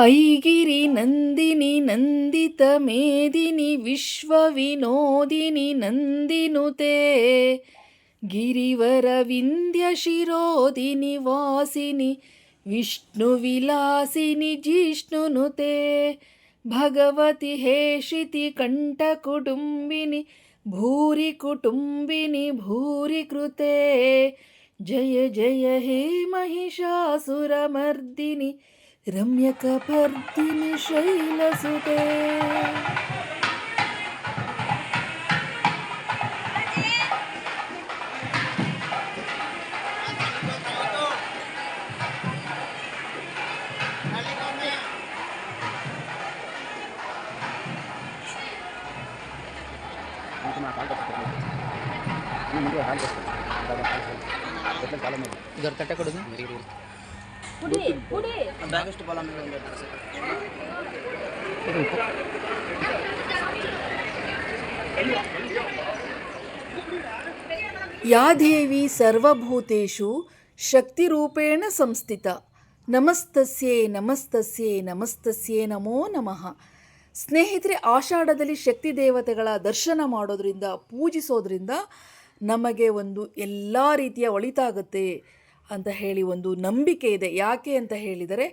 ఐగిరి నందిని నందిత మేదిని విశ్వ వినోదిని నందినుతే. గిరివర వింధ్య శిరోదిని వాసిని విష్ణు విలాసిని జిష్ణునుతే. భగవతి హేషితి కంఠ కుటుంబిని భూరి కుటుంబిని భూరి కృతే. జయ జయ హే మహిషాసురమర్దిని రమ్యకపర్దిని శైలసుతే जर तटाकडून ತಟ್ಟೆ ಕೊಡೋದು ಬ್ಯಾಗಷ್ಟು ಬಾಲ ಮೇಲೆ ಒಂದು ಯಾ ದೇವಿ ಸರ್ವಭೂತೇಷು ಶಕ್ತಿರೂಪೇಣ ಸಂಸ್ಥಿತ. ನಮಸ್ತಸ್ಯೇ ನಮಸ್ತಸ್ಯೇ ನಮಸ್ತಸ್ಯೇ ನಮೋ ನಮಃ. ಸ್ನೇಹಿತರೆ ಆಷಾಢದಲ್ಲಿ ಶಕ್ತಿ ದೇವತೆಗಳ ದರ್ಶನ ಮಾಡೋದ್ರಿಂದ ಪೂಜಿಸೋದ್ರಿಂದ ನಮಗೆ ಒಂದು ಎಲ್ಲ ರೀತಿಯ ಒಳಿತಾಗುತ್ತೆ. ಅಂತ ಹೇಳಿ ಒಂದು ನಂಬಿಕೆ ಇದೆ. ಯಾಕೆ ಅಂತ ಹೇಳಿದರೆ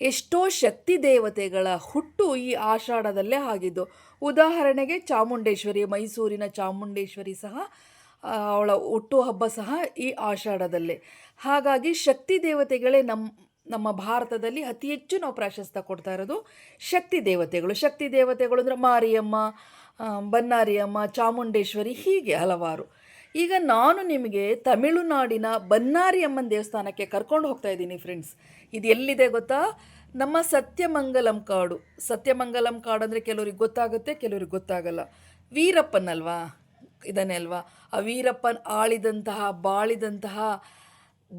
ಎಷ್ಟೋ ಶಕ್ತಿ ದೇವತೆಗಳ ಹುಟ್ಟು ಈ ಆಷಾಢದಲ್ಲೇ ಆಗಿದ್ದು. ಉದಾಹರಣೆಗೆ ಚಾಮುಂಡೇಶ್ವರಿ, ಮೈಸೂರಿನ ಚಾಮುಂಡೇಶ್ವರಿ ಸಹ ಅವಳ ಹುಟ್ಟು ಹಬ್ಬ ಸಹ ಈ ಆಷಾಢದಲ್ಲೇ. ಹಾಗಾಗಿ ಶಕ್ತಿ ದೇವತೆಗಳೇ ನಮ್ಮ ನಮ್ಮ ಭಾರತದಲ್ಲಿ ಅತಿ ಹೆಚ್ಚು ನಾವು ಪ್ರಾಶಸ್ತ್ಯ ಕೊಡ್ತಾ ಇರೋದು ಶಕ್ತಿ ದೇವತೆಗಳು. ಶಕ್ತಿ ದೇವತೆಗಳು ಅಂದರೆ ಮಾರಿಯಮ್ಮ ಬನ್ನಾರಿಯಮ್ಮ, ಚಾಮುಂಡೇಶ್ವರಿ ಹೀಗೆ ಹಲವಾರು. ಈಗ ನಾನು ನಿಮಗೆ ತಮಿಳುನಾಡಿನ ಬನ್ನಾರಿ ಅಮ್ಮನ ದೇವಸ್ಥಾನಕ್ಕೆ ಕರ್ಕೊಂಡು ಹೋಗ್ತಾ ಇದ್ದೀನಿ ಫ್ರೆಂಡ್ಸ್ ಇದು ಎಲ್ಲಿದೆ ಗೊತ್ತಾ? ನಮ್ಮ ಸತ್ಯಮಂಗಲಂ ಕಾಡು. ಸತ್ಯಮಂಗಲಂ ಕಾಡು ಅಂದರೆ ಕೆಲವ್ರಿಗೆ ಗೊತ್ತಾಗುತ್ತೆ, ಕೆಲವ್ರಿಗೆ ಗೊತ್ತಾಗಲ್ಲ. ವೀರಪ್ಪನಲ್ವಾ? ಇದನ್ನೇ ಇದಾನೆ ಅಲ್ವಾ? ಆ ವೀರಪ್ಪನ್ ಆಳಿದಂತಹ, ಬಾಳಿದಂತಹ,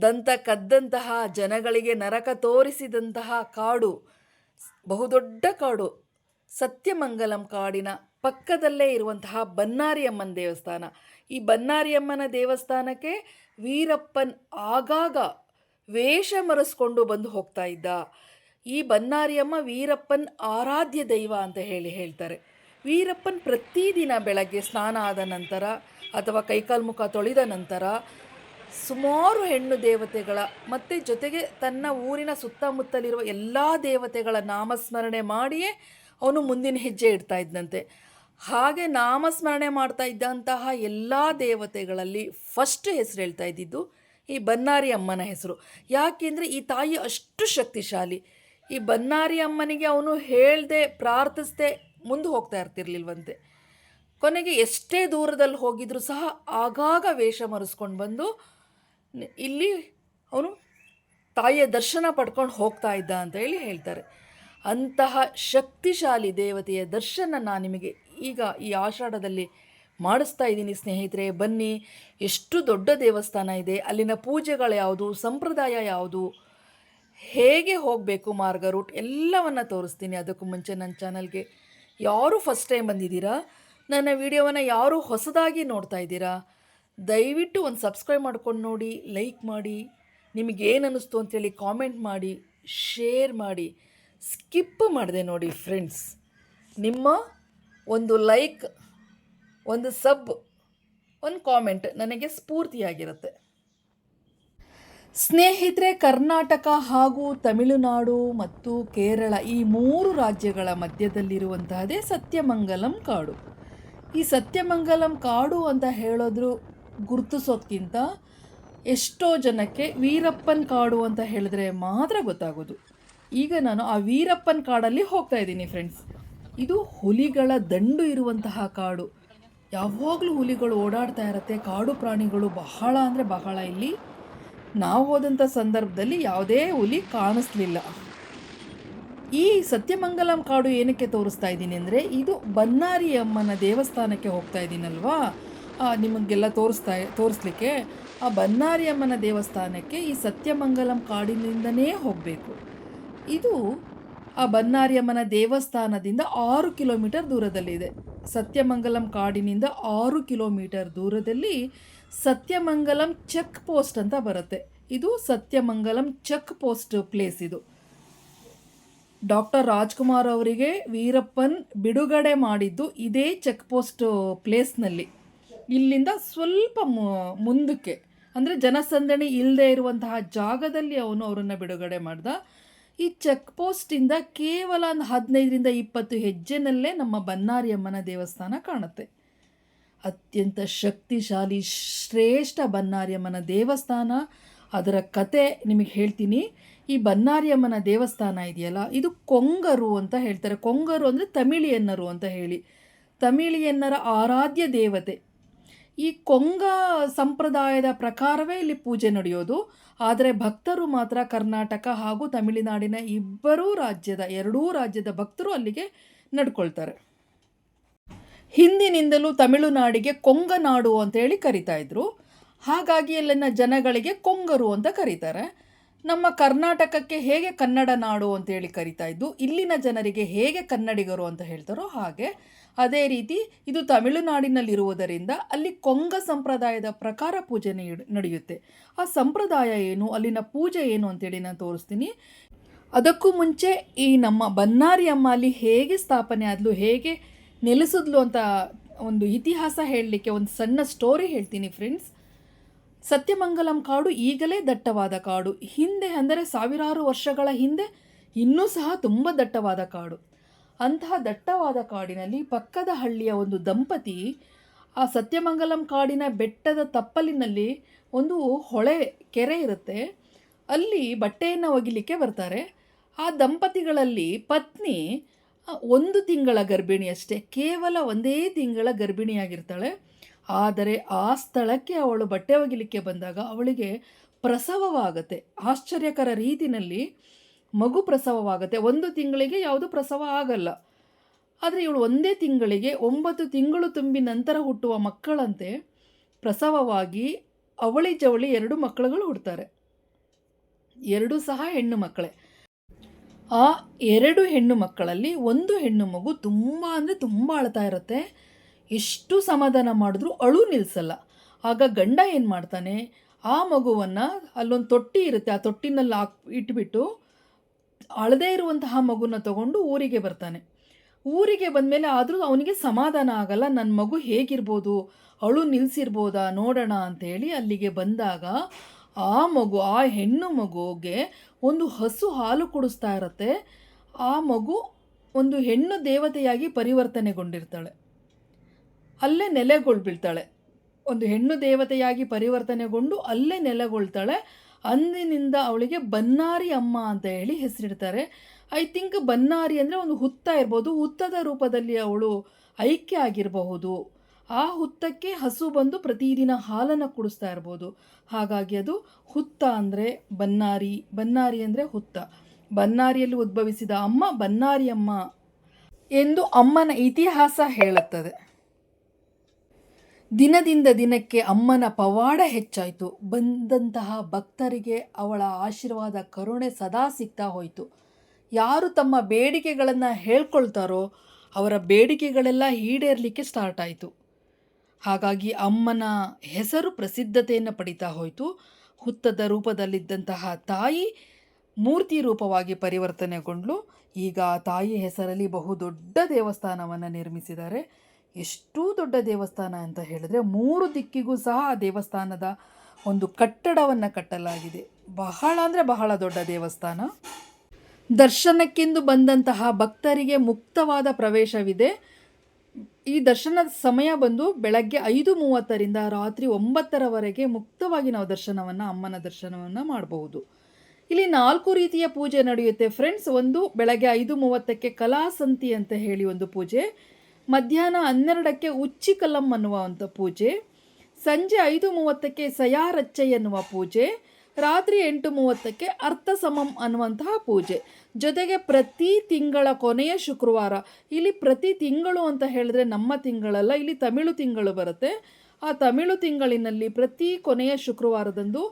ದಂತ ಕದ್ದಂತಹ, ಜನಗಳಿಗೆ ನರಕ ತೋರಿಸಿದಂತಹ ಕಾಡು. ಬಹುದೊಡ್ಡ ಕಾಡು. ಸತ್ಯಮಂಗಲಂ ಕಾಡಿನ ಪಕ್ಕದಲ್ಲೇ ಇರುವಂತಹ ಬನ್ನಾರಿ ಅಮ್ಮನ ದೇವಸ್ಥಾನ. ಈ ಬನ್ನಾರಿಯಮ್ಮನ ದೇವಸ್ಥಾನಕ್ಕೆ ವೀರಪ್ಪನ್ ಆಗಾಗ ವೇಷ ಮರೆಸ್ಕೊಂಡು ಬಂದು ಹೋಗ್ತಾ ಇದ್ದ. ಈ ಬನ್ನಾರಿಯಮ್ಮ ವೀರಪ್ಪನ್ ಆರಾಧ್ಯ ದೈವ ಅಂತ ಹೇಳಿ ಹೇಳ್ತಾರೆ. ವೀರಪ್ಪನ್ ಪ್ರತಿದಿನ ಬೆಳಗ್ಗೆ ಸ್ನಾನ ಆದ ನಂತರ ಅಥವಾ ಕೈಕಾಲು ಮುಖ ತೊಳೆದ ನಂತರ ಸುಮಾರು ಹೆಣ್ಣು ದೇವತೆಗಳ ಮತ್ತು ಜೊತೆಗೆ ತನ್ನ ಊರಿನ ಸುತ್ತಮುತ್ತಲಿರುವ ಎಲ್ಲ ದೇವತೆಗಳ ನಾಮಸ್ಮರಣೆ ಮಾಡಿಯೇ ಅವನು ಮುಂದಿನ ಹೆಜ್ಜೆ ಇಡ್ತಾ ಇದ್ದಂತೆ ಹಾಗೆ ನಾಮಸ್ಮರಣೆ ಮಾಡ್ತಾ ಇದ್ದಂತಹ ಎಲ್ಲ ದೇವತೆಗಳಲ್ಲಿ ಫಸ್ಟ್ ಹೆಸರು ಹೇಳ್ತಾ ಇದ್ದಿದ್ದು ಈ ಬನ್ನಾರಿ ಅಮ್ಮನ ಹೆಸರು. ಯಾಕೆಂದರೆ ಈ ತಾಯಿ ಅಷ್ಟು ಶಕ್ತಿಶಾಲಿ. ಈ ಬನ್ನಾರಿ ಅಮ್ಮನಿಗೆ ಅವನು ಹೇಳದೆ ಪ್ರಾರ್ಥಿಸ್ದೆ ಮುಂದೆ ಹೋಗ್ತಾ ಇರ್ತಿರ್ಲಿಲ್ವಂತೆ. ಕೊನೆಗೆ ಎಷ್ಟೇ ದೂರದಲ್ಲಿ ಹೋಗಿದ್ರೂ ಸಹ ಆಗಾಗ ವೇಷ ಮರೆಸ್ಕೊಂಡು ಬಂದು ಇಲ್ಲಿ ಅವನು ತಾಯಿಯ ದರ್ಶನ ಪಡ್ಕೊಂಡು ಹೋಗ್ತಾ ಇದ್ದ ಅಂತ ಹೇಳಿ ಹೇಳ್ತಾರೆ. ಅಂತಹ ಶಕ್ತಿಶಾಲಿ ದೇವತೆಯ ದರ್ಶನ ನಾನು ನಿಮಗೆ ಈಗ ಈ ಆಷಾಢದಲ್ಲಿ ಮಾಡಿಸ್ತಾ ಇದ್ದೀನಿ, ಸ್ನೇಹಿತರೆ. ಬನ್ನಿ, ಎಷ್ಟು ದೊಡ್ಡ ದೇವಸ್ಥಾನ ಇದೆ, ಅಲ್ಲಿನ ಪೂಜೆಗಳು ಯಾವುದು, ಸಂಪ್ರದಾಯ ಯಾವುದು, ಹೇಗೆ ಹೋಗಬೇಕು ಮಾರ್ಗ ರೂಟ್, ಎಲ್ಲವನ್ನು ತೋರಿಸ್ತೀನಿ. ಅದಕ್ಕೂ ಮುಂಚೆ ನನ್ನ ಚಾನಲ್ಗೆ ಯಾರು ಫಸ್ಟ್ ಟೈಮ್ ಬಂದಿದ್ದೀರಾ, ನನ್ನ ವಿಡಿಯೋವನ್ನು ಯಾರು ಹೊಸದಾಗಿ ನೋಡ್ತಾ ಇದ್ದೀರಾ, ದಯವಿಟ್ಟು ಒಂದು ಸಬ್ಸ್ಕ್ರೈಬ್ ಮಾಡ್ಕೊಂಡು ನೋಡಿ ಲೈಕ್ ಮಾಡಿ, ನಿಮಗೇನು ಅನ್ನಿಸ್ತು ಅಂತೇಳಿ ಕಾಮೆಂಟ್ ಮಾಡಿ ಶೇರ್ ಮಾಡಿ. ಸ್ಕಿಪ್ ಮಾಡಿದೆ ನೋಡಿ ಫ್ರೆಂಡ್ಸ್ ನಿಮ್ಮ ಒಂದು ಲೈಕ್ ಒಂದು ಸಬ್ ಒಂದು ಕಾಮೆಂಟ್ ನನಗೆ ಸ್ಫೂರ್ತಿಯಾಗಿರುತ್ತೆ. ಸ್ನೇಹಿತರೆ, ಕರ್ನಾಟಕ ಹಾಗೂ ತಮಿಳುನಾಡು ಮತ್ತು ಕೇರಳ ಈ ಮೂರು ರಾಜ್ಯಗಳ ಮಧ್ಯದಲ್ಲಿರುವಂತಹದೇ ಸತ್ಯಮಂಗಲಂ ಕಾಡು. ಈ ಸತ್ಯಮಂಗಲಂ ಕಾಡು ಅಂತ ಹೇಳೋದ್ರು ಗುರುತಿಸೋದ್ಕಿಂತ ಎಷ್ಟೋ ಜನಕ್ಕೆ ವೀರಪ್ಪನ್ ಕಾಡು ಅಂತ ಹೇಳಿದ್ರೆ ಮಾತ್ರ ಗೊತ್ತಾಗೋದು. ಈಗ ನಾನು ಆ ವೀರಪ್ಪನ್ ಕಾಡಲ್ಲಿ ಹೋಗ್ತಾ ಇದ್ದೀನಿ ಫ್ರೆಂಡ್ಸ್ ಇದು ಹುಲಿಗಳ ದಂಡು ಇರುವಂತಹ ಕಾಡು. ಯಾವಾಗಲೂ ಹುಲಿಗಳು ಓಡಾಡ್ತಾ ಇರತ್ತೆ, ಕಾಡು ಪ್ರಾಣಿಗಳು ಬಹಳ ಅಂದರೆ ಬಹಳ ಇಲ್ಲಿ. ನಾವು ಹೋದಂಥ ಸಂದರ್ಭದಲ್ಲಿ ಯಾವುದೇ ಹುಲಿ ಕಾಣಿಸ್ಲಿಲ್ಲ. ಈ ಸತ್ಯಮಂಗಲಂ ಕಾಡು ಏನಕ್ಕೆ ತೋರಿಸ್ತಾ ಇದ್ದೀನಿ ಅಂದರೆ, ಇದು ಬನ್ನಾರಿ ಅಮ್ಮನ ದೇವಸ್ಥಾನಕ್ಕೆ ಹೋಗ್ತಾ ಇದ್ದೀನಲ್ವಾ? ನಿಮಗೆಲ್ಲ ತೋರಿಸ್ತಾ, ತೋರಿಸ್ಲಿಕ್ಕೆ. ಆ ಬನ್ನಾರಿ ಅಮ್ಮನ ದೇವಸ್ಥಾನಕ್ಕೆ ಈ ಸತ್ಯಮಂಗಲಂ ಕಾಡಿನಿಂದನೇ ಹೋಗಬೇಕು. ಇದು ಆ ಬನ್ನಾರಿಯಮ್ಮನ ದೇವಸ್ಥಾನದಿಂದ ಆರು ಕಿಲೋಮೀಟರ್ ದೂರದಲ್ಲಿದೆ. ಸತ್ಯಮಂಗಲಂ ಕಾಡಿನಿಂದ ಆರು ಕಿಲೋಮೀಟರ್ ದೂರದಲ್ಲಿ ಸತ್ಯಮಂಗಲಂ ಚೆಕ್ ಪೋಸ್ಟ್ ಅಂತ ಬರುತ್ತೆ. ಇದು ಸತ್ಯಮಂಗಲಂ ಚೆಕ್ ಪೋಸ್ಟ್ ಪ್ಲೇಸ್ ಇದು. ಡಾಕ್ಟರ್ ರಾಜ್ಕುಮಾರ್ ಅವರಿಗೆ ವೀರಪ್ಪನ್ ಬಿಡುಗಡೆ ಮಾಡಿದ್ದು ಇದೇ ಚೆಕ್ ಪೋಸ್ಟ್ ಪ್ಲೇಸ್ನಲ್ಲಿ. ಇಲ್ಲಿಂದ ಸ್ವಲ್ಪ ಮುಂದಕ್ಕೆ, ಅಂದರೆ ಜನಸಂದಣಿ ಇಲ್ಲದೆ ಇರುವಂತಹ ಜಾಗದಲ್ಲಿ ಅವನು ಅವರನ್ನು ಬಿಡುಗಡೆ ಮಾಡ್ದ. ಈ ಚೆಕ್ ಪೋಸ್ಟಿಂದ ಕೇವಲ ಒಂದು ಹದಿನೈದರಿಂದ ಇಪ್ಪತ್ತು ಹೆಜ್ಜೆನಲ್ಲೇ ನಮ್ಮ ಬನ್ನಾರಿಯಮ್ಮನ ದೇವಸ್ಥಾನ ಕಾಣುತ್ತೆ. ಅತ್ಯಂತ ಶಕ್ತಿಶಾಲಿ, ಶ್ರೇಷ್ಠ ಬನ್ನಾರಿಯಮ್ಮನ ದೇವಸ್ಥಾನ. ಅದರ ಕತೆ ನಿಮಗೆ ಹೇಳ್ತೀನಿ. ಈ ಬನ್ನಾರಿಯಮ್ಮನ ದೇವಸ್ಥಾನ ಇದೆಯಲ್ಲ, ಇದು ಕೊಂಗರು ಅಂತ ಹೇಳ್ತಾರೆ. ಕೊಂಗರು ಅಂದರೆ ತಮಿಳಿಯನ್ನರು ಅಂತ ಹೇಳಿ. ತಮಿಳಿಯನ್ನರ ಆರಾಧ್ಯ ದೇವತೆ. ಈ ಕೊಂಗ ಸಂಪ್ರದಾಯದ ಪ್ರಕಾರವೇ ಇಲ್ಲಿ ಪೂಜೆ ನಡೆಯೋದು. ಆದರೆ ಭಕ್ತರು ಮಾತ್ರ ಕರ್ನಾಟಕ ಹಾಗೂ ತಮಿಳುನಾಡಿನ ಇಬ್ಬರೂ ರಾಜ್ಯದ, ಎರಡೂ ರಾಜ್ಯದ ಭಕ್ತರು ಅಲ್ಲಿಗೆ ನಡ್ಕೊಳ್ತಾರೆ. ಹಿಂದಿನಿಂದಲೂ ತಮಿಳುನಾಡಿಗೆ ಕೊಂಗನಾಡು ಅಂತ ಹೇಳಿ ಕರಿತಾ ಇದ್ರು. ಹಾಗಾಗಿ ಅಲ್ಲಿನ ಜನಗಳಿಗೆ ಕೊಂಗರು ಅಂತ ಕರೀತಾರೆ. ನಮ್ಮ ಕರ್ನಾಟಕಕ್ಕೆ ಹೇಗೆ ಕನ್ನಡ ನಾಡು ಅಂತ ಹೇಳಿ ಕರಿತಾ ಇದ್ದು, ಇಲ್ಲಿನ ಜನರಿಗೆ ಹೇಗೆ ಕನ್ನಡಿಗರು ಅಂತ ಹೇಳ್ತಾರೋ ಹಾಗೆ ಅದೇ ರೀತಿ ಇದು ತಮಿಳುನಾಡಿನಲ್ಲಿರುವುದರಿಂದ ಅಲ್ಲಿ ಕೊಂಗ ಸಂಪ್ರದಾಯದ ಪ್ರಕಾರ ಪೂಜೆ ನಡೆಯುತ್ತೆ. ಆ ಸಂಪ್ರದಾಯ ಏನು, ಅಲ್ಲಿನ ಪೂಜೆ ಏನು ಅಂತೇಳಿ ನಾನು ತೋರಿಸ್ತೀನಿ. ಅದಕ್ಕೂ ಮುಂಚೆ ಈ ನಮ್ಮ ಬನ್ನಾರಿ ಅಮ್ಮ ಅಲ್ಲಿ ಹೇಗೆ ಸ್ಥಾಪನೆ ಆದ್ಲು, ಹೇಗೆ ನೆಲೆಸಿದ್ಲು ಅಂತ ಒಂದು ಇತಿಹಾಸ ಹೇಳಲಿಕ್ಕೆ ಒಂದು ಸಣ್ಣ ಸ್ಟೋರಿ ಹೇಳ್ತೀನಿ ಫ್ರೆಂಡ್ಸ್ ಸತ್ಯಮಂಗಲಂ ಕಾಡು ಈಗಲೇ ದಟ್ಟವಾದ ಕಾಡು. ಹಿಂದೆ ಅಂದರೆ ಸಾವಿರಾರು ವರ್ಷಗಳ ಹಿಂದೆ ಇನ್ನೂ ಸಹ ತುಂಬ ದಟ್ಟವಾದ ಕಾಡು. ಅಂತಹ ದಟ್ಟವಾದ ಕಾಡಿನಲ್ಲಿ ಪಕ್ಕದ ಹಳ್ಳಿಯ ಒಂದು ದಂಪತಿ ಆ ಸತ್ಯಮಂಗಲಂ ಕಾಡಿನ ಬೆಟ್ಟದ ತಪ್ಪಲಿನಲ್ಲಿ ಒಂದು ಹೊಳೆ, ಕೆರೆ ಇರುತ್ತೆ. ಅಲ್ಲಿ ಬಟ್ಟೆಯನ್ನು ಒಗಿಲಿಕ್ಕೆ ಬರ್ತಾರೆ. ಆ ದಂಪತಿಗಳಲ್ಲಿ ಪತ್ನಿ ಒಂದು ತಿಂಗಳ ಗರ್ಭಿಣಿ ಅಷ್ಟೇ. ಕೇವಲ ಒಂದೇ ತಿಂಗಳ ಗರ್ಭಿಣಿಯಾಗಿರ್ತಾಳೆ. ಆದರೆ ಆ ಸ್ಥಳಕ್ಕೆ ಅವಳು ಬಟ್ಟೆ ಒಗಿಲಿಕ್ಕೆ ಬಂದಾಗ ಅವಳಿಗೆ ಪ್ರಸವವಾಗತ್ತೆ. ಆಶ್ಚರ್ಯಕರ ರೀತಿಯಲ್ಲಿ ಮಗು ಪ್ರಸವವಾಗುತ್ತೆ. ಒಂದು ತಿಂಗಳಿಗೆ ಯಾವುದು ಪ್ರಸವ ಆಗಲ್ಲ. ಆದರೆ ಇವಳು ಒಂದೇ ತಿಂಗಳಿಗೆ ಒಂಬತ್ತು ತಿಂಗಳು ತುಂಬಿ ನಂತರ ಹುಟ್ಟುವ ಮಕ್ಕಳಂತೆ ಪ್ರಸವವಾಗಿ ಅವಳಿ ಜವಳಿ ಎರಡು ಮಕ್ಕಳುಗಳು ಹುಡ್ತಾರೆ. ಎರಡೂ ಸಹ ಹೆಣ್ಣು ಮಕ್ಕಳೇ. ಆ ಎರಡು ಹೆಣ್ಣು ಮಕ್ಕಳಲ್ಲಿ ಒಂದು ಹೆಣ್ಣು ಮಗು ತುಂಬ ಅಂದರೆ ತುಂಬ ಅಳ್ತಾ ಇರುತ್ತೆ. ಎಷ್ಟು ಸಮಾಧಾನ ಮಾಡಿದ್ರೂ ಅಳು ನಿಲ್ಲಿಸಲ್ಲ ಆಗ ಗಂಡ ಏನು ಮಾಡ್ತಾನೆ? ಆ ಮಗುವನ್ನು ಅಲ್ಲೊಂದು ತೊಟ್ಟಿ ಇರುತ್ತೆ. ಆ ತೊಟ್ಟಿನಲ್ಲಿ ಹಾಕ್ ಇಟ್ಬಿಟ್ಟು ಅಳದೇ ಇರುವಂತಹ ಮಗುನ ತಗೊಂಡು ಊರಿಗೆ ಬರ್ತಾನೆ. ಊರಿಗೆ ಬಂದಮೇಲೆ ಆದರೂ ಅವನಿಗೆ ಸಮಾಧಾನ ಆಗಲ್ಲ ನನ್ನ ಮಗು ಹೇಗಿರ್ಬೋದು? ಅಳು ನಿಲ್ಲಿಸಿರ್ಬೋದಾ ನೋಡೋಣ ಅಂತೇಳಿ ಅಲ್ಲಿಗೆ ಬಂದಾಗ ಆ ಮಗು, ಆ ಹೆಣ್ಣು ಮಗುಗೆ ಒಂದು ಹಸು ಹಾಲು ಕುಡಿಸ್ತಾ ಇರತ್ತೆ. ಆ ಮಗು ಒಂದು ಹೆಣ್ಣು ದೇವತೆಯಾಗಿ ಪರಿವರ್ತನೆಗೊಂಡಿರ್ತಾಳೆ. ಅಲ್ಲೇ ನೆಲೆಗೊಳ್ಬೀಳ್ತಾಳೆ ಒಂದು ಹೆಣ್ಣು ದೇವತೆಯಾಗಿ ಪರಿವರ್ತನೆಗೊಂಡು ಅಲ್ಲೇ ನೆಲೆಗೊಳ್ತಾಳೆ. ಅಂದಿನಿಂದ ಅವಳಿಗೆ ಬನ್ನಾರಿ ಅಮ್ಮ ಅಂತ ಹೇಳಿ ಹೆಸರಿಡ್ತಾರೆ. ಐ ಥಿಂಕ್ ಬನ್ನಾರಿ ಅಂದರೆ ಒಂದು ಹುತ್ತ ಇರ್ಬೋದು. ಹುತ್ತದ ರೂಪದಲ್ಲಿ ಅವಳು ಐಕ್ಯ ಆಗಿರಬಹುದು. ಆ ಹುತ್ತಕ್ಕೆ ಹಸು ಬಂದು ಪ್ರತಿದಿನ ಹಾಲನ್ನು ಕುಡಿಸ್ತಾ ಇರ್ಬೋದು. ಹಾಗಾಗಿ ಅದು ಹುತ್ತ ಅಂದರೆ ಬನ್ನಾರಿ. ಬನ್ನಾರಿ ಅಂದರೆ ಹುತ್ತ. ಬನ್ನಾರಿಯಲ್ಲಿ ಉದ್ಭವಿಸಿದ ಅಮ್ಮ ಬನ್ನಾರಿ ಅಮ್ಮ ಎಂದು ಅಮ್ಮನ ಇತಿಹಾಸ ಹೇಳುತ್ತದೆ. ದಿನದಿಂದ ದಿನಕ್ಕೆ ಅಮ್ಮನ ಪವಾಡ ಹೆಚ್ಚಾಯಿತು. ಬಂದಂತಹ ಭಕ್ತರಿಗೆ ಅವಳ ಆಶೀರ್ವಾದ, ಕರುಣೆ ಸದಾ ಸಿಗ್ತಾ ಹೋಯಿತು. ಯಾರು ತಮ್ಮ ಬೇಡಿಕೆಗಳನ್ನು ಹೇಳ್ಕೊಳ್ತಾರೋ ಅವರ ಬೇಡಿಕೆಗಳೆಲ್ಲ ಈಡೇರಲಿಕ್ಕೆ ಸ್ಟಾರ್ಟ್ ಆಯಿತು. ಹಾಗಾಗಿ ಅಮ್ಮನ ಹೆಸರು ಪ್ರಸಿದ್ಧತೆಯನ್ನು ಪಡಿತಾ ಹೋಯಿತು. ಹುತ್ತದ ರೂಪದಲ್ಲಿದ್ದಂತಹ ತಾಯಿ ಮೂರ್ತಿ ರೂಪವಾಗಿ ಪರಿವರ್ತನೆಗೊಂಡ್ಲು. ಈಗ ಆ ತಾಯಿ ಹೆಸರಲ್ಲಿ ಬಹುದೊಡ್ಡ ದೇವಸ್ಥಾನವನ್ನು ನಿರ್ಮಿಸಿದ್ದಾರೆ. ಎಷ್ಟು ದೊಡ್ಡ ದೇವಸ್ಥಾನ ಅಂತ ಹೇಳಿದ್ರೆ ಮೂರು ದಿಕ್ಕಿಗೂ ಸಹ ಆ ದೇವಸ್ಥಾನದ ಒಂದು ಕಟ್ಟಡವನ್ನು ಕಟ್ಟಲಾಗಿದೆ. ಬಹಳ ಅಂದರೆ ಬಹಳ ದೊಡ್ಡ ದೇವಸ್ಥಾನ. ದರ್ಶನಕ್ಕೆಂದು ಬಂದಂತಹ ಭಕ್ತರಿಗೆ ಮುಕ್ತವಾದ ಪ್ರವೇಶವಿದೆ. ಈ ದರ್ಶನದ ಸಮಯ ಬಂದು ಬೆಳಗ್ಗೆ ಐದು ಮೂವತ್ತರಿಂದ ರಾತ್ರಿ ಒಂಬತ್ತರವರೆಗೆ ಮುಕ್ತವಾಗಿ ನಾವು ದರ್ಶನವನ್ನು, ಅಮ್ಮನ ದರ್ಶನವನ್ನು ಮಾಡಬಹುದು. ಇಲ್ಲಿ ನಾಲ್ಕು ರೀತಿಯ ಪೂಜೆ ನಡೆಯುತ್ತೆ. ಫ್ರೆಂಡ್ಸ್, ಒಂದು ಬೆಳಗ್ಗೆ ಐದು ಮೂವತ್ತಕ್ಕೆ ಕಲಾಸಂತಿ ಅಂತ ಹೇಳಿ ಒಂದು ಪೂಜೆ. ಮಧ್ಯಾಹ್ನ ಹನ್ನೆರಡಕ್ಕೆ ಉಚ್ಚಿಕಲಂ ಅನ್ನುವ ಒಂದು ಪೂಜೆ, ಸಂಜೆ ಐದು ಮೂವತ್ತಕ್ಕೆ ಸಯಾರಚ್ಚೆ ಎನ್ನುವ ಪೂಜೆ, ರಾತ್ರಿ ಎಂಟು ಮೂವತ್ತಕ್ಕೆ ಅರ್ಥ ಸಮಂ ಅನ್ನುವಂತಹ ಪೂಜೆ. ಜೊತೆಗೆ ಪ್ರತಿ ತಿಂಗಳ ಕೊನೆಯ ಶುಕ್ರವಾರ, ಇಲ್ಲಿ ಪ್ರತಿ ತಿಂಗಳು ಅಂತ ಹೇಳಿದ್ರೆ ನಮ್ಮ ತಿಂಗಳಲ್ಲ, ಇಲ್ಲಿ ತಮಿಳು ತಿಂಗಳು ಬರುತ್ತೆ. ಆ ತಮಿಳು ತಿಂಗಳಿನಲ್ಲಿ ಪ್ರತಿ ಕೊನೆಯ ಶುಕ್ರವಾರದಂದು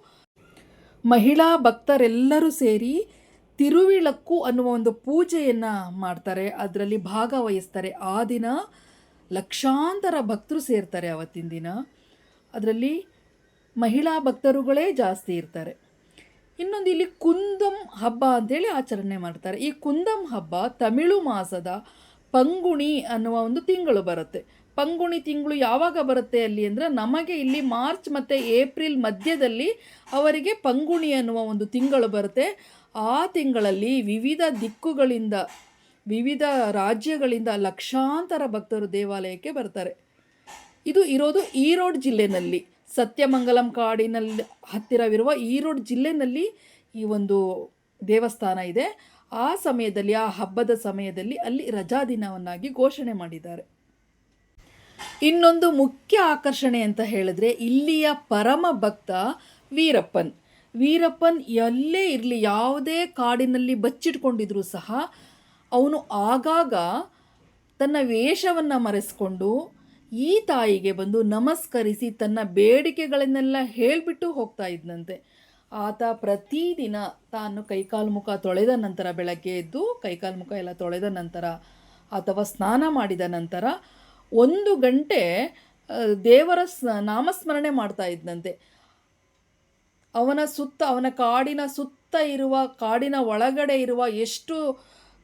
ಮಹಿಳಾ ಭಕ್ತರೆಲ್ಲರೂ ಸೇರಿ ತಿರುವಿಳಕ್ಕು ಅನ್ನುವ ಒಂದು ಪೂಜೆಯನ್ನು ಮಾಡ್ತಾರೆ, ಅದರಲ್ಲಿ ಭಾಗವಹಿಸ್ತಾರೆ. ಆ ದಿನ ಲಕ್ಷಾಂತರ ಭಕ್ತರು ಸೇರ್ತಾರೆ ಅವತ್ತಿನ ದಿನ. ಅದರಲ್ಲಿ ಮಹಿಳಾ ಭಕ್ತರುಗಳೇ ಜಾಸ್ತಿ ಇರ್ತಾರೆ. ಇನ್ನೊಂದು ಇಲ್ಲಿ ಕುಂದಂ ಹಬ್ಬ ಅಂತೇಳಿ ಆಚರಣೆ ಮಾಡ್ತಾರೆ. ಈ ಕುಂದಂ ಹಬ್ಬ ತಮಿಳು ಮಾಸದ ಪಂಗುಣಿ ಅನ್ನುವ ಒಂದು ತಿಂಗಳು ಬರುತ್ತೆ. ಪಂಗುಣಿ ತಿಂಗಳು ಯಾವಾಗ ಬರುತ್ತೆ ಅಲ್ಲಿ ಅಂದರೆ ನಮಗೆ ಇಲ್ಲಿ ಮಾರ್ಚ್ ಮತ್ತು ಏಪ್ರಿಲ್ ಮಧ್ಯದಲ್ಲಿ ಅವರಿಗೆ ಪಂಗುಣಿ ಅನ್ನುವ ಒಂದು ತಿಂಗಳು ಬರುತ್ತೆ. ಆ ತಿಂಗಳಲ್ಲಿ ವಿವಿಧ ದಿಕ್ಕುಗಳಿಂದ, ವಿವಿಧ ರಾಜ್ಯಗಳಿಂದ ಲಕ್ಷಾಂತರ ಭಕ್ತರು ದೇವಾಲಯಕ್ಕೆ ಬರ್ತಾರೆ. ಇದು ಇರೋದು ಈರೋಡ್ ಜಿಲ್ಲೆನಲ್ಲಿ. ಸತ್ಯಮಂಗಲಂ ಕಾಡಿನಲ್ಲಿ ಹತ್ತಿರವಿರುವ ಈರೋಡ್ ಜಿಲ್ಲೆನಲ್ಲಿ ಈ ಒಂದು ದೇವಸ್ಥಾನ ಇದೆ. ಆ ಸಮಯದಲ್ಲಿ, ಆ ಹಬ್ಬದ ಸಮಯದಲ್ಲಿ ಅಲ್ಲಿ ರಜಾ ದಿನವನ್ನಾಗಿ ಘೋಷಣೆ ಮಾಡಿದ್ದಾರೆ. ಇನ್ನೊಂದು ಮುಖ್ಯ ಆಕರ್ಷಣೆ ಅಂತ ಹೇಳಿದ್ರೆ ಇಲ್ಲಿಯ ಪರಮ ಭಕ್ತ ವೀರಪ್ಪನ್. ವೀರಪ್ಪನ್ ಎಲ್ಲೇ ಇರಲಿ, ಯಾವುದೇ ಕಾಡಿನಲ್ಲಿ ಬಚ್ಚಿಟ್ಕೊಂಡಿದ್ರೂ ಸಹ ಅವನು ಆಗಾಗ ತನ್ನ ವೇಷವನ್ನು ಮರೆಸ್ಕೊಂಡು ಈ ತಾಯಿಗೆ ಬಂದು ನಮಸ್ಕರಿಸಿ ತನ್ನ ಬೇಡಿಕೆಗಳನ್ನೆಲ್ಲ ಹೇಳಿಬಿಟ್ಟು ಹೋಗ್ತಾ ಇದ್ದಂತೆ ಆತ ಪ್ರತಿದಿನ ತಾನು ಕೈಕಾಲು ಮುಖ ತೊಳೆದ ನಂತರ ಬೆಳಗ್ಗೆ ಎದ್ದು ಕೈಕಾಲು ಮುಖ ಎಲ್ಲ ತೊಳೆದ ನಂತರ ಅಥವಾ ಸ್ನಾನ ಮಾಡಿದ ನಂತರ ಒಂದು ಗಂಟೆ ದೇವರ ಸ್, ನಾಮಸ್ಮರಣೆ ಮಾಡ್ತಾ ಇದ್ನಂತೆ. ಅವನ ಸುತ್ತ, ಅವನ ಕಾಡಿನ ಸುತ್ತ ಇರುವ, ಕಾಡಿನ ಒಳಗಡೆ ಇರುವ ಎಷ್ಟು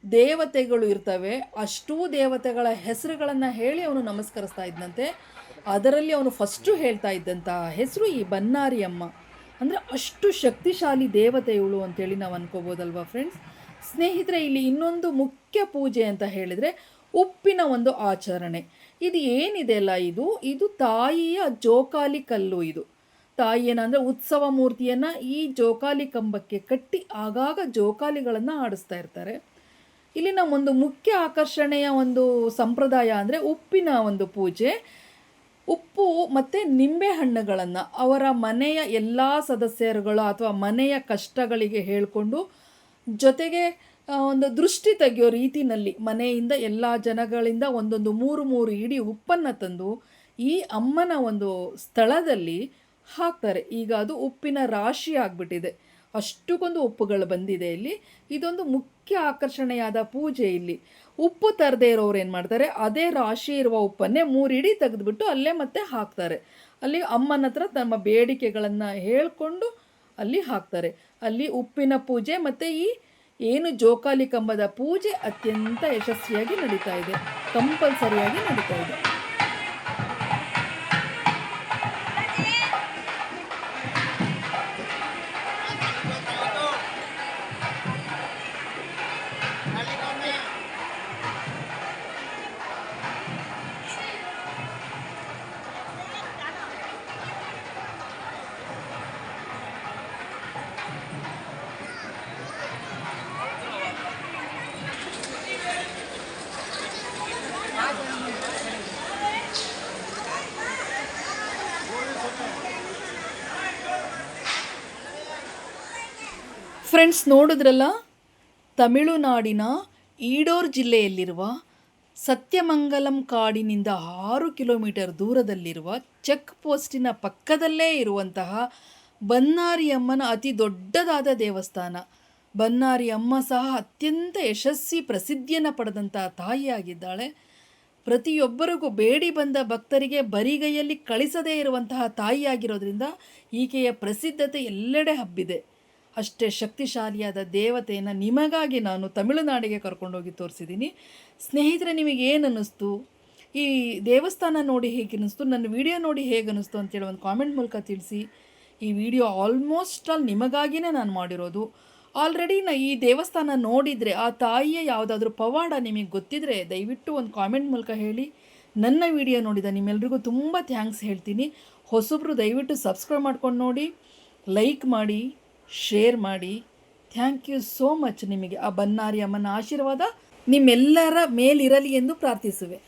ದೇವತೆಗಳು ಇರ್ತವೆ, ಅಷ್ಟೂ ದೇವತೆಗಳ ಹೆಸರುಗಳನ್ನು ಹೇಳಿ ಅವನು ನಮಸ್ಕರಿಸ್ತಾ ಇದ್ದಂತೆ ಅದರಲ್ಲಿ ಅವನು ಫಸ್ಟು ಹೇಳ್ತಾ ಇದ್ದಂತಹ ಹೆಸರು ಈ ಬನ್ನಾರಿ ಅಮ್ಮ. ಅಂದರೆ ಅಷ್ಟು ಶಕ್ತಿಶಾಲಿ ದೇವತೆ ಇವಳು ಅಂತೇಳಿ ನಾವು ಅನ್ಕೋಬೋದಲ್ವಾ ಫ್ರೆಂಡ್ಸ್ ಸ್ನೇಹಿತರೆ, ಇಲ್ಲಿ ಇನ್ನೊಂದು ಮುಖ್ಯ ಪೂಜೆ ಅಂತ ಹೇಳಿದರೆ ಉಪ್ಪಿನ ಒಂದು ಆಚರಣೆ. ಇದು ಏನಿದೆ ಅಲ್ಲ ಇದು? ಇದು ತಾಯಿಯ ಜೋಕಾಲಿ ಕಲ್ಲು ಇದು. ತಾಯಿಯನ್ನ ಏನಂದರೆ ಉತ್ಸವ ಮೂರ್ತಿಯನ್ನು ಈ ಜೋಕಾಲಿ ಕಂಬಕ್ಕೆ ಕಟ್ಟಿ ಆಗಾಗ ಜೋಕಾಲಿಗಳನ್ನು ಆಡಿಸ್ತಾ ಇರ್ತಾರೆ. ಇಲ್ಲಿನ ಒಂದು ಮುಖ್ಯ ಆಕರ್ಷಣೆಯ ಒಂದು ಸಂಪ್ರದಾಯ ಅಂದರೆ ಉಪ್ಪಿನ ಒಂದು ಪೂಜೆ. ಉಪ್ಪು ಮತ್ತು ನಿಂಬೆ ಹಣ್ಣುಗಳನ್ನು ಅವರ ಮನೆಯ ಎಲ್ಲ ಸದಸ್ಯರುಗಳು ಅಥವಾ ಮನೆಯ ಕಷ್ಟಗಳಿಗೆ ಹೇಳಿಕೊಂಡು ಜೊತೆಗೆ ಒಂದು ದೃಷ್ಟಿ ತೆಗೆಯೋ ರೀತಿನಲ್ಲಿ ಮನೆಯಿಂದ ಎಲ್ಲ ಜನಗಳಿಂದ ಒಂದೊಂದು ಮೂರು ಮೂರು ಇಡೀ ಉಪ್ಪನ್ನು ತಂದು ಈ ಅಮ್ಮನ ಒಂದು ಸ್ಥಳದಲ್ಲಿ ಹಾಕ್ತಾರೆ. ಈಗ ಅದು ಉಪ್ಪಿನ ರಾಶಿ ಆಗಿಬಿಟ್ಟಿದೆ. ಅಷ್ಟಕ್ಕೊಂದು ಉಪ್ಪುಗಳು ಬಂದಿದೆ ಇಲ್ಲಿ. ಇದೊಂದು ಮುಖ್ಯ ಆಕರ್ಷಣೆಯಾದ ಪೂಜೆ ಇಲ್ಲಿ. ಉಪ್ಪು ತರದೇ ಇರೋರು ಏನು ಮಾಡ್ತಾರೆ? ಅದೇ ರಾಶಿ ಇರುವ ಉಪ್ಪನ್ನೇ ಮೂರಿಡಿ ತೆಗೆದುಬಿಟ್ಟು ಅಲ್ಲೇ ಮತ್ತೆ ಹಾಕ್ತಾರೆ. ಅಲ್ಲಿ ಅಮ್ಮನ ಹತ್ರ ತಮ್ಮ ಬೇಡಿಕೆಗಳನ್ನು ಹೇಳಿಕೊಂಡು ಅಲ್ಲಿ ಹಾಕ್ತಾರೆ. ಅಲ್ಲಿ ಉಪ್ಪಿನ ಪೂಜೆ ಮತ್ತು ಈ ಏನು ಜೋಕಾಲಿ ಕಂಬದ ಪೂಜೆ ಅತ್ಯಂತ ಯಶಸ್ವಿಯಾಗಿ ನಡೀತಾ ಇದೆ. ಕಂಪಲ್ಸರಿಯಾಗಿ ನಡೀತಾ ಇದೆ. ಫ್ರೆಂಡ್ಸ್, ನೋಡಿದ್ರಲ್ಲ? ತಮಿಳುನಾಡಿನ ಈಡೋರ್ ಜಿಲ್ಲೆಯಲ್ಲಿರುವ ಸತ್ಯಮಂಗಲಂ ಕಾಡಿನಿಂದ ಆರು ಕಿಲೋಮೀಟರ್ ದೂರದಲ್ಲಿರುವ ಚೆಕ್ ಪೋಸ್ಟಿನ ಪಕ್ಕದಲ್ಲೇ ಇರುವಂತಹ ಬನ್ನಾರಿಯಮ್ಮನ ಅತಿ ದೊಡ್ಡದಾದ ದೇವಸ್ಥಾನ. ಬನ್ನಾರಿ ಅಮ್ಮ ಸಹ ಅತ್ಯಂತ ಯಶಸ್ವಿ ಪ್ರಸಿದ್ಧಿಯನ್ನು ಪಡೆದಂತಹ ತಾಯಿಯಾಗಿದ್ದಾಳೆ. ಪ್ರತಿಯೊಬ್ಬರಿಗೂ ಬೇಡಿ ಬಂದ ಭಕ್ತರಿಗೆ ಬರಿಗೈಯಲ್ಲಿ ಕಳಿಸದೇ ಇರುವಂತಹ ತಾಯಿಯಾಗಿರೋದ್ರಿಂದ ಈಕೆಯ ಪ್ರಸಿದ್ಧತೆ ಎಲ್ಲೆಡೆ ಹಬ್ಬಿದೆ. ಅಷ್ಟೇ ಶಕ್ತಿಶಾಲಿಯಾದ ದೇವತೆಯನ್ನು ನಿಮಗಾಗಿ ನಾನು ತಮಿಳುನಾಡಿಗೆ ಕರ್ಕೊಂಡೋಗಿ ತೋರಿಸಿದ್ದೀನಿ. ಸ್ನೇಹಿತರೆ, ನಿಮಗೆ ಏನು ಅನ್ನಿಸ್ತು ಈ ದೇವಸ್ಥಾನ ನೋಡಿ ಹೇಗೆ ಅನ್ನಿಸ್ತು ನನ್ನ ವಿಡಿಯೋ ನೋಡಿ ಹೇಗೆ ಅನ್ನಿಸ್ತು ಅಂತೇಳಿ ಒಂದು ಕಾಮೆಂಟ್ ಮೂಲಕ ತಿಳಿಸಿ. ಈ ವಿಡಿಯೋ ಆಲ್ಮೋಸ್ಟ್ ಆಲ್ ನಿಮಗಾಗಿಯೇ ನಾನು ಮಾಡಿರೋದು. ಆಲ್ರೆಡಿ ನಾ ಈ ದೇವಸ್ಥಾನ ನೋಡಿದರೆ, ಆ ತಾಯಿಯ ಯಾವುದಾದ್ರೂ ಪವಾಡ ನಿಮಗೆ ಗೊತ್ತಿದ್ರೆ ದಯವಿಟ್ಟು ಒಂದು ಕಾಮೆಂಟ್ ಮೂಲಕ ಹೇಳಿ. ನನ್ನ ವಿಡಿಯೋ ನೋಡಿದ ನಿಮ್ಮೆಲ್ರಿಗೂ ತುಂಬ ಥ್ಯಾಂಕ್ಸ್ ಹೇಳ್ತೀನಿ. ಹೊಸಬ್ರು ದಯವಿಟ್ಟು ಸಬ್ಸ್ಕ್ರೈಬ್ ಮಾಡ್ಕೊಂಡು ನೋಡಿ, ಲೈಕ್ ಮಾಡಿ. ಶೇರ್ ಮಾಡಿ. ಥ್ಯಾಂಕ್ ಯು ಸೋ ಮಚ್ ನಿಮಗೆ. ಆ ಬನ್ನಾರಿ ಅಮ್ಮನ ಆಶೀರ್ವಾದ ನಿಮ್ಮೆಲ್ಲರ ಮೇಲಿರಲಿ ಎಂದು ಪ್ರಾರ್ಥಿಸುವೆ.